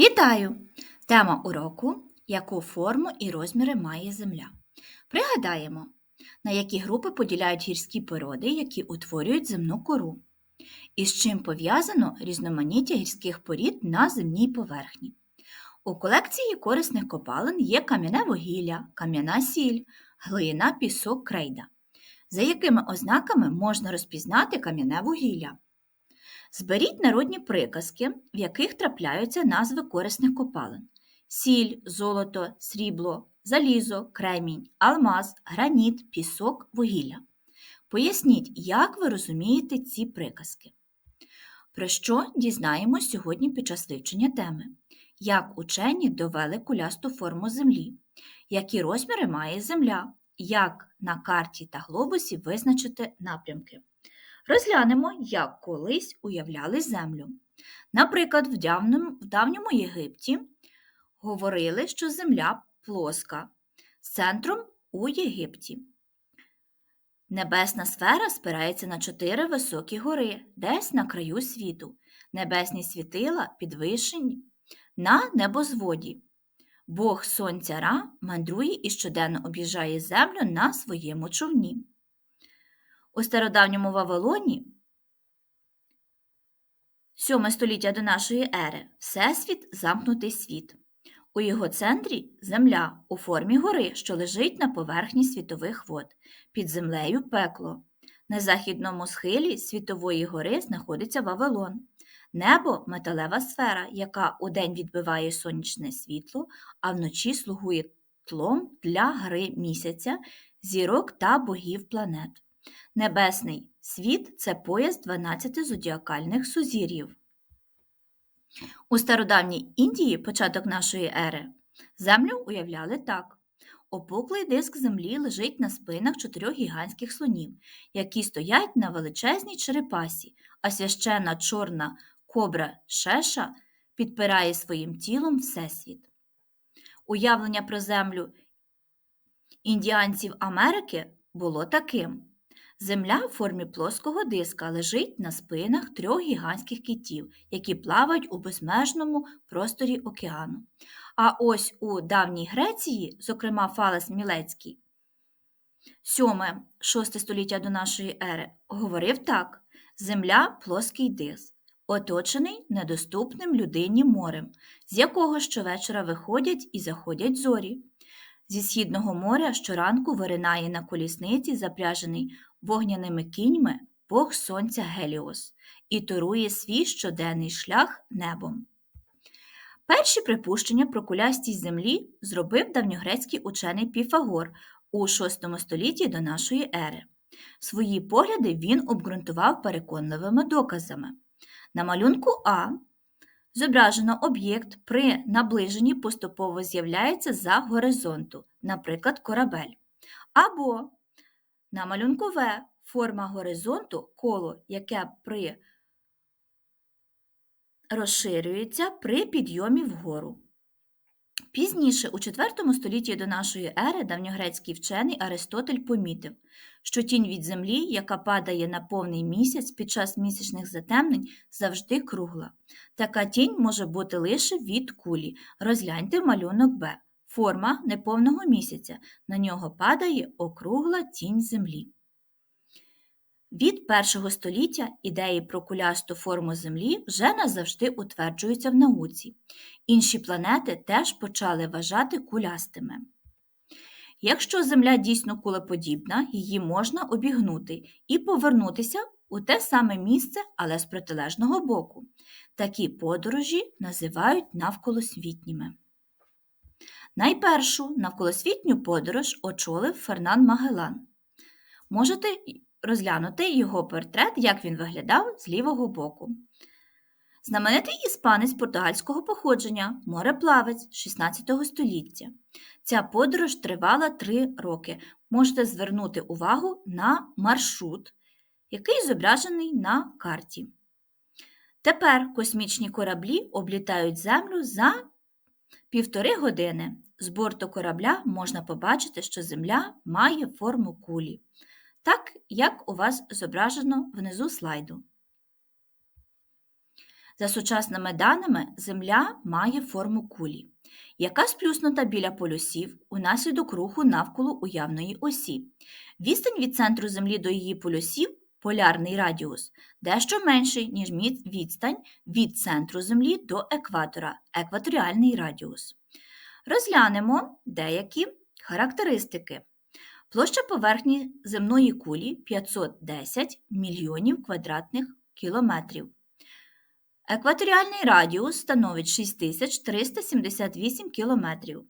Вітаю! Тема уроку яку форму і розміри має Земля. Пригадаємо, на які групи поділяють гірські породи, які утворюють земну кору, і з чим пов'язано різноманіття гірських порід на земній поверхні. У колекції корисних копалин є кам'яне вугілля, кам'яна сіль, глина, пісок, крейда. За якими ознаками можна розпізнати кам'яне вугілля? Зберіть народні приказки, в яких трапляються назви корисних копалин: сіль, золото, срібло, залізо, кремінь, алмаз, граніт, пісок, вугілля. Поясніть, як ви розумієте ці приказки. Про що дізнаємось сьогодні під час вивчення теми? Як учені довели кулясту форму Землі, які розміри має Земля, як на карті та глобусі визначити напрямки. Розглянемо, як колись уявляли землю. Наприклад, в давньому, в давньому Єгипті говорили, що земля плоска з центром у Єгипті. Небесна сфера спирається на чотири високі гори, десь на краю світу. Небесні світила підвищені на небозводі. Бог сонця Ра мандрує і щоденно об'їжджає землю на своєму човні. У стародавньому Вавилоні, 7 століття до нашої ери, Всесвіт замкнутий світ. У його центрі земля у формі гори, що лежить на поверхні світових вод, під землею пекло. На західному схилі світової гори знаходиться Вавилон. Небо металева сфера, яка удень відбиває сонячне світло, а вночі слугує тлом для гри місяця, зірок та богів планет. Небесний світ це пояс 12 зодіакальних сузір'їв. У стародавній Індії, початок нашої ери, землю уявляли так. Опуклий диск землі лежить на спинах чотирьох гігантських слонів, які стоять на величезній черепасі, а священна чорна кобра шеша підпирає своїм тілом Всесвіт. Уявлення про землю індіанців Америки було таким. Земля в формі плоского диска лежить на спинах трьох гігантських китів, які плавають у безмежному просторі океану. А ось у давній Греції, зокрема Фалес Мілецький, 7-6 століття до нашої ери, говорив так: Земля плоский диск, оточений недоступним людині морем, з якого щовечора виходять і заходять зорі. Зі східного моря щоранку виринає на колісниці, запряжений вогняними кіньми Бог Сонця Геліос і торує свій щоденний шлях небом. Перші припущення про кулястість землі зробив давньогрецький учений Піфагор у VI столітті до нашої ери. Свої погляди він обґрунтував переконливими доказами. На малюнку А зображено об'єкт при наближенні поступово з'являється за горизонту, наприклад, корабель. Або на малюнку В форма горизонту коло, яке при розширюється при підйомі вгору. Пізніше, у IV столітті до нашої ери, давньогрецький вчений Аристотель помітив, що тінь від землі, яка падає на повний місяць під час місячних затемнень, завжди кругла. Така тінь може бути лише від кулі. Розгляньте малюнок Б. Форма неповного місяця. На нього падає округла тінь землі. Від першого століття ідеї про кулясту форму Землі вже назавжди утверджуються в науці. Інші планети теж почали вважати кулястими. Якщо Земля дійсно кулеподібна, її можна обігнути і повернутися у те саме місце, але з протилежного боку. Такі подорожі називають навколосвітніми. Найпершу навколосвітню подорож очолив Фернан Магелан. Можете розглянути його портрет, як він виглядав з лівого боку. Знаменитий іспанець португальського походження, мореплавець 16 століття. Ця подорож тривала три роки. Можете звернути увагу на маршрут, який зображений на карті. Тепер космічні кораблі облітають Землю за півтори години. З борту корабля можна побачити, що Земля має форму кулі так як у вас зображено внизу слайду. За сучасними даними, Земля має форму кулі, яка сплюснута біля полюсів унаслідок руху навколо уявної осі. Відстань від центру Землі до її полюсів полярний радіус дещо менший, ніж відстань від центру Землі до екватора екваторіальний радіус. Розглянемо деякі характеристики. Площа поверхні земної кулі 510 мільйонів квадратних кілометрів. Екваторіальний радіус становить 6378 кілометрів.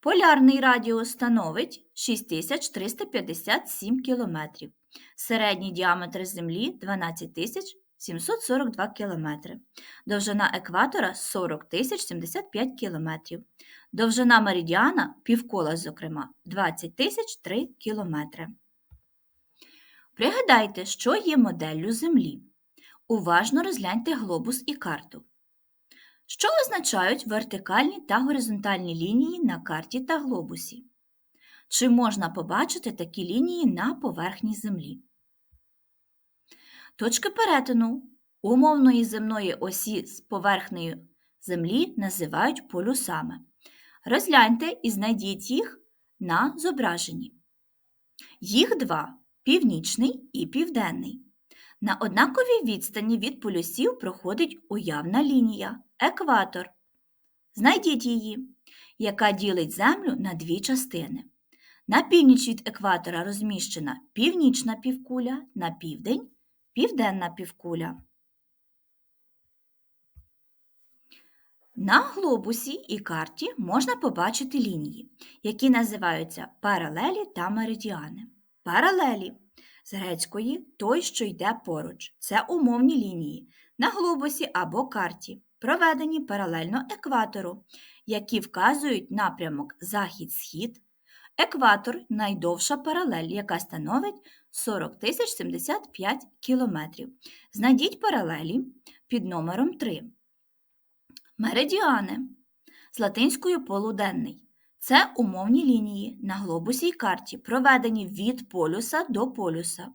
Полярний радіус становить 6357 кілометрів. Середній діаметр Землі 12742 кілометри. Довжина екватора 40 075 кілометрів. Довжина меридіана півкола, зокрема, 20 003 кілометри. Пригадайте, що є моделлю Землі. Уважно розгляньте глобус і карту. Що означають вертикальні та горизонтальні лінії на карті та глобусі? Чи можна побачити такі лінії на поверхні Землі? Точки перетину умовної земної осі з поверхнею Землі називають полюсами. Розгляньте і знайдіть їх на зображенні. Їх два північний і південний. На однаковій відстані від полюсів проходить уявна лінія екватор. Знайдіть її, яка ділить Землю на дві частини. На північ від екватора розміщена північна півкуля, на південь південна півкуля. На глобусі і карті можна побачити лінії, які називаються паралелі та меридіани. Паралелі з грецької той, що йде поруч. Це умовні лінії на глобусі або карті, проведені паралельно екватору, які вказують напрямок захід-схід. Екватор найдовша паралель, яка становить 40 075 км. Знайдіть паралелі під номером 3. Меридіани з латинською полуденний. Це умовні лінії на глобусі й карті, проведені від полюса до полюса,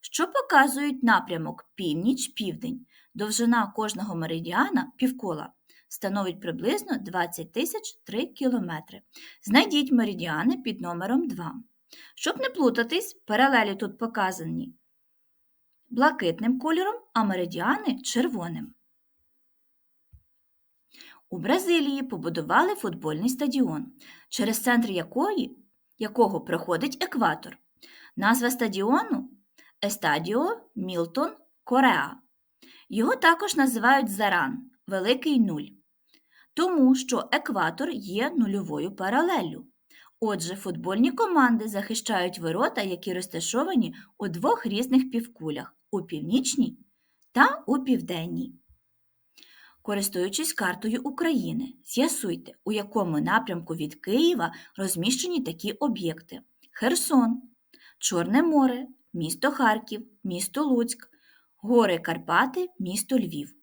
що показують напрямок північ-південь. Довжина кожного меридіана півкола становить приблизно 20 тисяч 3 кілометри. Знайдіть меридіани під номером 2. Щоб не плутатись, паралелі тут показані блакитним кольором, а меридіани червоним. У Бразилії побудували футбольний стадіон, через центр якої, якого проходить екватор. Назва стадіону Естадіо Мілтон Кореа. Його також називають Заран Великий Нуль, тому що екватор є нульовою паралеллю. Отже, футбольні команди захищають ворота, які розташовані у двох різних півкулях у північній та у південній. Користуючись картою України, з'ясуйте, у якому напрямку від Києва розміщені такі об'єкти: Херсон, Чорне море, місто Харків, місто Луцьк, Гори Карпати, місто Львів.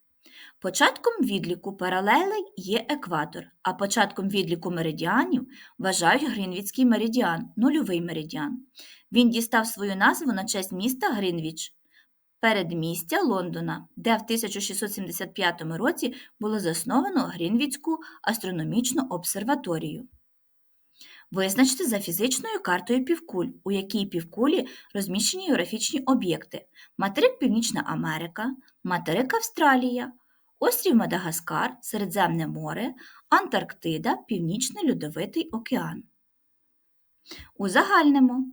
Початком відліку паралелей є екватор, а початком відліку меридіанів вважають Гринвіцький меридіан, нульовий меридіан. Він дістав свою назву на честь міста Гринвіч, передмістя Лондона, де в 1675 році було засновано Грінвіцьку астрономічну обсерваторію. Визначте за фізичною картою півкуль, у якій півкулі розміщені географічні об'єкти материк Північна Америка, материк Австралія, острів Мадагаскар, Середземне море, Антарктида, Північний Льодовитий океан. Узагальнимо.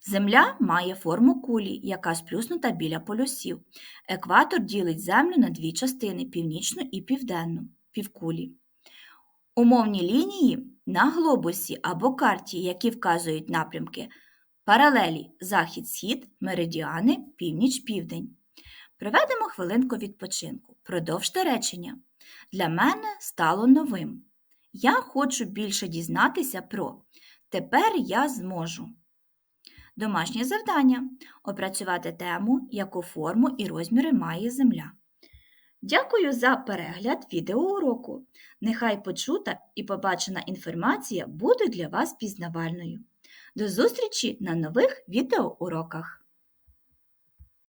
Земля має форму кулі, яка сплюснута біля полюсів. Екватор ділить Землю на дві частини північну і південну півкулі. Умовні лінії на глобусі або карті, які вказують напрямки паралелі захід-схід, меридіани, північ-південь. Проведемо хвилинку відпочинку. Продовжте речення. Для мене стало новим. Я хочу більше дізнатися про тепер я зможу. Домашнє завдання опрацювати тему, яку форму і розміри має Земля. Дякую за перегляд відеоуроку. Нехай почута і побачена інформація буде для вас пізнавальною. До зустрічі на нових відеоуроках!